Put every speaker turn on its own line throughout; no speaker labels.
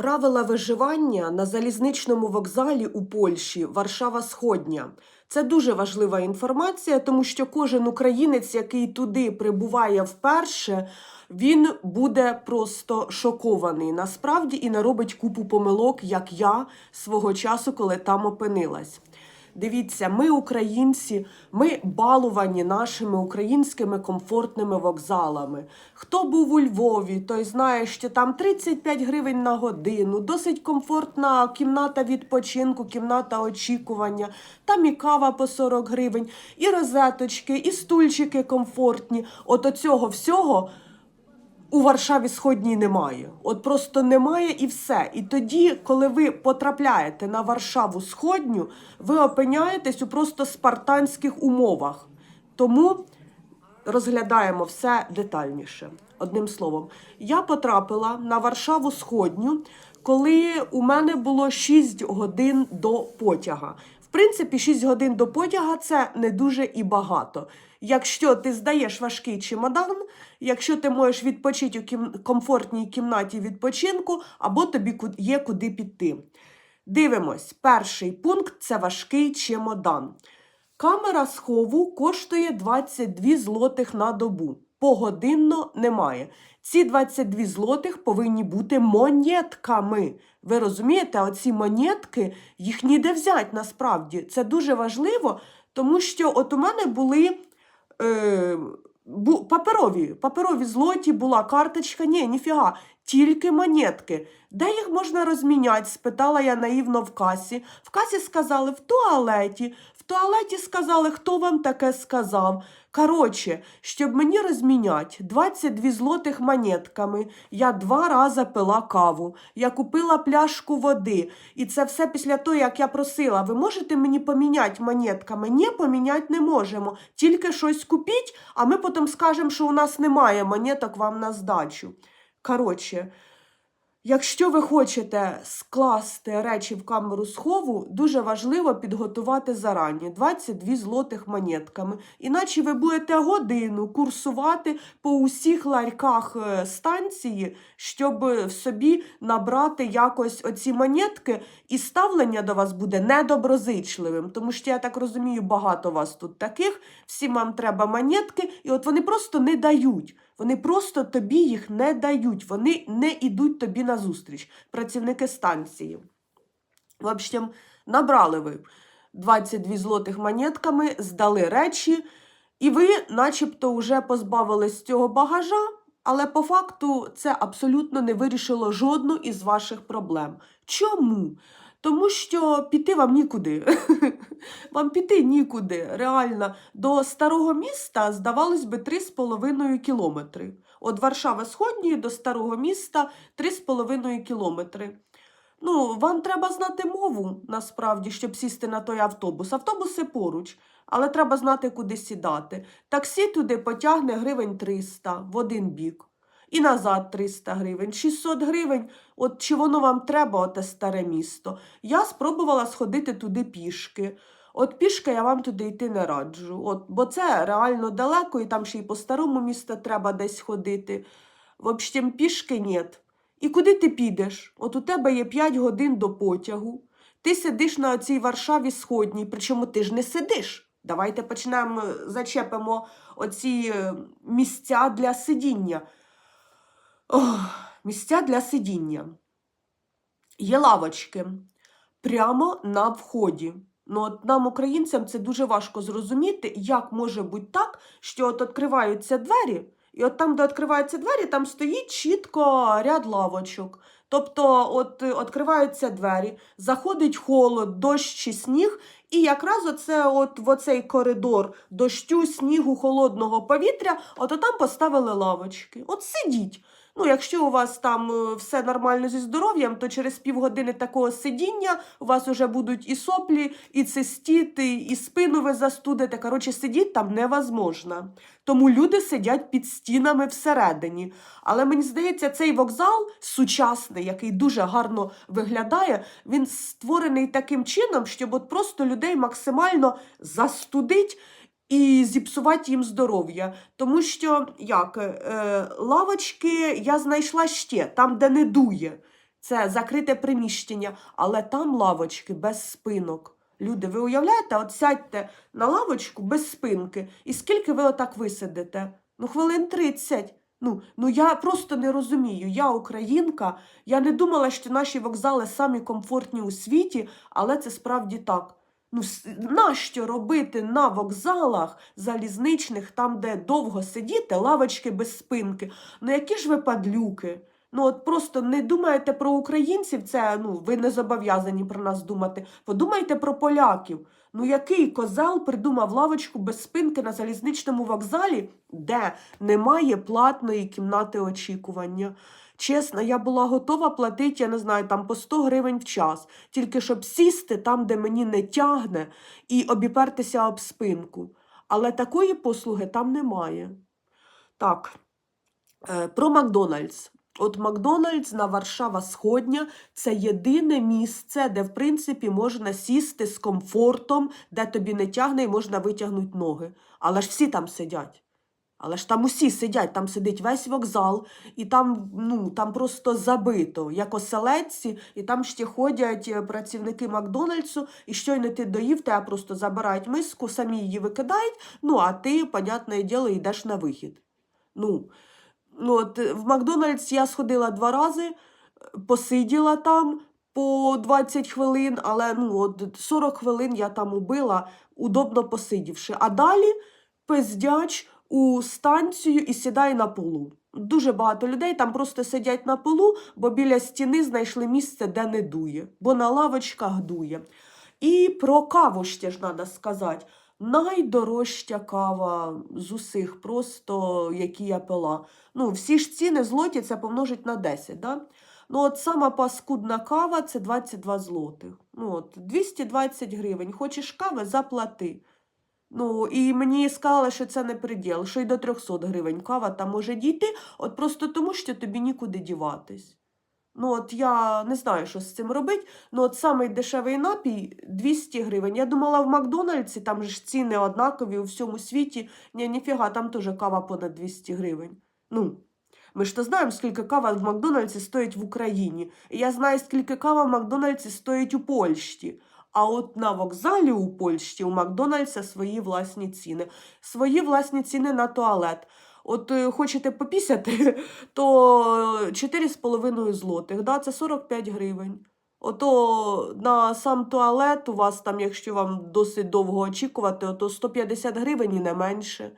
Правила виживання на залізничному вокзалі у Польщі Варшава Сходня. Це дуже важлива інформація, тому що кожен українець, який туди прибуває вперше, він буде просто шокований насправді і наробить купу помилок, як я свого часу, коли там опинилась. Дивіться, ми, українці, ми балувані нашими українськими комфортними вокзалами. Хто був у Львові, той знає, що там 35 гривень на годину, досить комфортна кімната відпочинку, кімната очікування, там і кава по 40 гривень, і розеточки, і стульчики комфортні. От оцього всього у Варшаві Сходній немає. От просто немає і все. І тоді, коли ви потрапляєте на Варшаву Сходню, ви опиняєтесь у просто спартанських умовах. Тому розглядаємо все детальніше. Одним словом, я потрапила на Варшаву Сходню, коли у мене було 6 годин до потяга. В принципі, 6 годин до потяга це не дуже і багато. Якщо ти здаєш важкий чемодан, якщо ти можеш відпочити у кім... комфортній кімнаті відпочинку, або тобі є куди піти. Дивимось, перший пункт це важкий чемодан. Камера схову коштує 22 злотих на добу. Погодинно немає. Ці 22 злотих повинні бути монетками. Ви розумієте, оці монетки їх ніде взяти насправді. Це дуже важливо, тому що от у мене були е, бу, паперові, паперові злоті, була карточка. Ні, ніфіга, тільки монетки. Де їх можна розміняти? спитала я наївно в касі. В касі сказали в туалеті. В туалеті сказали, хто вам таке сказав. Коротше, щоб мені розміняти 22 злотих монетками, я два рази пила каву. Я купила пляшку води. І це все після того, як я просила, ви можете мені поміняти монетками? Ні, поміняти не можемо. Тільки щось купіть, а ми потім скажемо, що у нас немає монеток вам на здачу. Коротше, Якщо ви хочете скласти речі в камеру схову, дуже важливо підготувати зарані 22 злотих монетками. Іначе ви будете годину курсувати по усіх ларьках е, станції, щоб е, собі набрати якось оці монетки, і ставлення до вас буде недоброзичливим. Тому що я так розумію, багато вас тут таких, всім вам треба монетки, і от вони просто не дають. Вони просто тобі їх не дають, вони не йдуть тобі на зустріч, працівники станції. В общем, набрали ви 22 злотих монетками, здали речі, і ви начебто вже позбавились цього багажа, але по факту це абсолютно не вирішило жодну із ваших проблем. Чому? Тому що піти вам нікуди. Вам піти нікуди. Реально, до старого міста, здавалось би, 3,5 кілометри. От Варшави Сходньої до старого міста 3,5 кілометри. Ну, вам треба знати мову, насправді, щоб сісти на той автобус. Автобуси поруч, але треба знати, куди сідати. Таксі туди потягне гривень 300 в один бік. І назад 300 гривень, 600 гривень. От чи воно вам треба, оте старе місто? Я спробувала сходити туди пішки. От пішки я вам туди йти не раджу. От, бо це реально далеко, і там ще й по старому місту треба десь ходити. В общем, пішки нет. І куди ти підеш? От у тебе є 5 годин до потягу. Ти сидиш на цій Варшаві Сходній, причому ти ж не сидиш. Давайте почнемо, зачепимо оці е, місця для сидіння. Ох, місця для сидіння. Є лавочки прямо на вході. Ну, от нам, українцям, це дуже важко зрозуміти, як може бути так, що от відкриваються двері, і от там, де відкриваються двері, там стоїть чітко ряд лавочок. Тобто, от е, відкриваються двері, заходить холод, дощ чи сніг, і якраз оце от в оцей коридор дощу, снігу, холодного повітря, от там поставили лавочки. От сидіть. Ну, якщо у вас там е, все нормально зі здоров'ям, то через півгодини такого сидіння у вас вже будуть і соплі, і цистіти, і спину ви застудите. Коротше, сидіти там невозможно. Тому люди сидять під стінами всередині. Але мені здається, цей вокзал сучасний, який дуже гарно виглядає, він створений таким чином, щоб от просто людей максимально застудить і зіпсувати їм здоров'я. Тому що як е, лавочки я знайшла ще там, де не дує. Це закрите приміщення, але там лавочки без спинок. Люди, ви уявляєте, от сядьте на лавочку без спинки, і скільки ви отак висидите? Ну, хвилин 30. Ну, ну я просто не розумію. Я українка, я не думала, що наші вокзали самі комфортні у світі, але це справді так. Ну, нащо робити на вокзалах залізничних, там, де довго сидіти, лавочки без спинки? Ну, які ж ви падлюки? Ну, от просто не думаєте про українців, це ну, ви не зобов'язані про нас думати. Подумайте про поляків. Ну, який козел придумав лавочку без спинки на залізничному вокзалі, де немає платної кімнати очікування? Чесно, я була готова платити, я не знаю, там по 100 гривень в час, тільки щоб сісти там, де мені не тягне, і обіпертися об спинку. Але такої послуги там немає. Так, е, про Макдональдс. От Макдональдс на Варшава Сходня це єдине місце, де, в принципі, можна сісти з комфортом, де тобі не тягне і можна витягнути ноги. Але ж всі там сидять. Але ж там усі сидять, там сидить весь вокзал, і там, ну, там просто забито, як оселедці, і там ще ходять е, працівники Макдональдсу, і щойно ти доїв, тебе просто забирають миску, самі її викидають, ну, а ти, понятне діло, йдеш на вихід. Ну, ну от е, в Макдональдс я сходила два рази, е, посиділа там по 20 хвилин, але ну, от 40 хвилин я там убила, удобно посидівши. А далі пиздяч у станцію і сідає на полу. Дуже багато людей там просто сидять на полу, бо біля стіни знайшли місце, де не дує, бо на лавочках дує. І про каву ще ж треба сказати. Найдорожча кава з усіх, просто які я пила. Ну, всі ж ціни злоті це помножить на 10, да? Ну, от сама паскудна кава це 22 злотих. Ну, от, 220 гривень. Хочеш кави, заплати. Ну, і мені сказали, що це не приділ, що й до 300 гривень кава там може дійти, от просто тому, що тобі нікуди діватись. Ну, от я не знаю, що з цим робити. Ну, от самий дешевий напій 200 гривень. Я думала, в Макдональдсі там ж ціни однакові у всьому світі. Ні, ніфіга, там теж кава понад 200 гривень. Ну, ми ж то знаємо, скільки кава в Макдональдсі стоїть в Україні. Я знаю, скільки кава в Макдональдсі стоїть у Польщі. А от на вокзалі у Польщі у Макдональдса свої власні ціни. Свої власні ціни на туалет. От е, хочете попісяти, то 4,5 злотих, да, це 45 гривень. Ото на сам туалет у вас там, якщо вам досить довго очікувати, то 150 гривень і не менше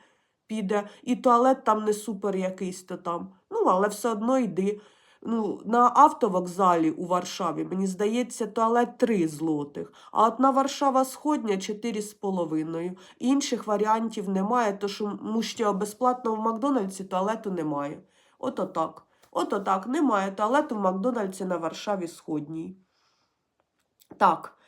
піде. І туалет там не супер якийсь то там. Ну, але все одно йди. Ну, на автовокзалі у Варшаві, мені здається, туалет 3 злотих, а от на Варшава Сходня 4,5. Інших варіантів немає, тому що безплатно в Макдональдсі туалету немає. Ото так. Ото так, немає туалету в Макдональдсі на Варшаві Сходній. Так.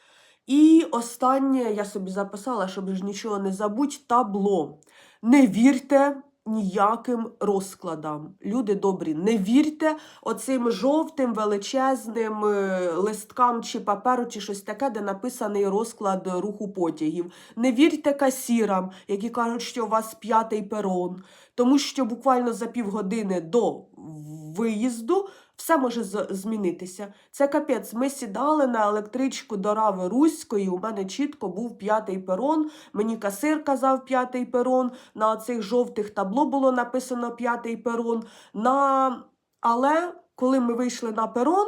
І останнє я собі записала, щоб ж нічого не забудь, табло. Не вірте ніяким розкладам. Люди добрі, не вірте оцим жовтим величезним е, листкам чи паперу, чи щось таке, де написаний розклад руху потягів. Не вірте касірам, які кажуть, що у вас п'ятий перон, тому що буквально за півгодини до виїзду все може змінитися. Це капець. Ми сідали на електричку до Рави Руської. У мене чітко був п'ятий перон. Мені касир казав п'ятий перон. На цих жовтих табло було написано п'ятий перон. На... Але коли ми вийшли на перон,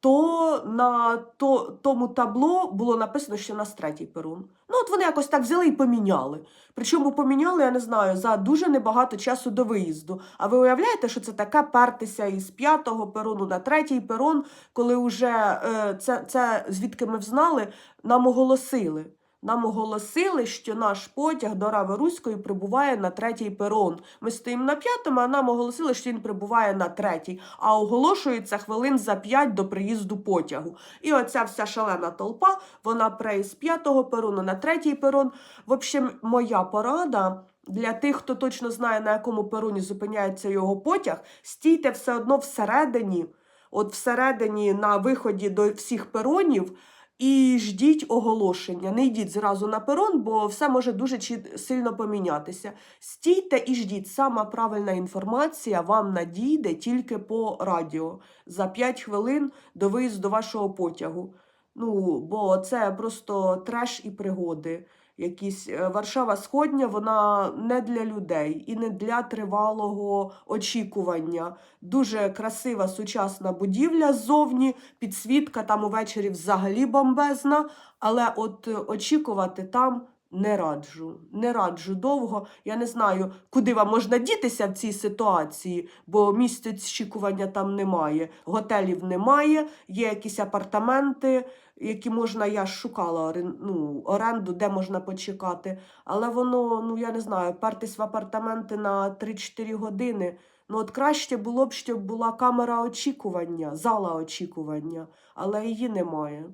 то на то, тому табло було написано, що у нас третій перун. Ну, от вони якось так взяли і поміняли. Причому поміняли, я не знаю, за дуже небагато часу до виїзду. А ви уявляєте, що це таке пертися із п'ятого перону на третій перон, коли вже е, це, це звідки ми взнали, нам оголосили. Нам оголосили, що наш потяг до Рави Руської прибуває на третій перон. Ми стоїмо на п'ятому, а нам оголосили, що він прибуває на третій, а оголошується хвилин за п'ять до приїзду потягу. І оця вся шалена толпа, вона пре з п'ятого перону на третій перон. В общем, моя порада. Для тих, хто точно знає, на якому пероні зупиняється його потяг, стійте все одно всередині, от всередині на виході до всіх перонів, і ждіть оголошення. Не йдіть зразу на перон, бо все може дуже сильно помінятися. Стійте і ждіть. Сама правильна інформація вам надійде тільки по радіо за 5 хвилин до виїзду вашого потягу. Ну, бо це просто треш і пригоди. Якісь Е, Варшава Сходня, вона не для людей і не для тривалого очікування. Дуже красива сучасна будівля ззовні, підсвітка там увечері взагалі бомбезна, але от е, очікувати там не раджу. Не раджу довго. Я не знаю, куди вам можна дітися в цій ситуації, бо місця очікування там немає, готелів немає, є якісь апартаменти, які можна, я шукала ну, оренду, де можна почекати. Але воно, ну я не знаю, пертись в апартаменти на 3-4 години. Ну, от краще було б, щоб була камера очікування, зала очікування, але її немає.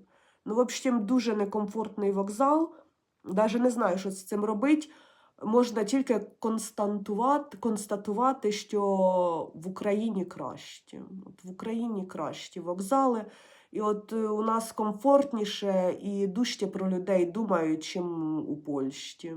Ну, в общем, дуже некомфортний вокзал. Даже не знаю, що з цим робити. Можна тільки констатувати, констатувати, що в Україні краще. От в Україні кращі вокзали. І от е, у нас комфортніше і дужче про людей думають, чим у Польщі.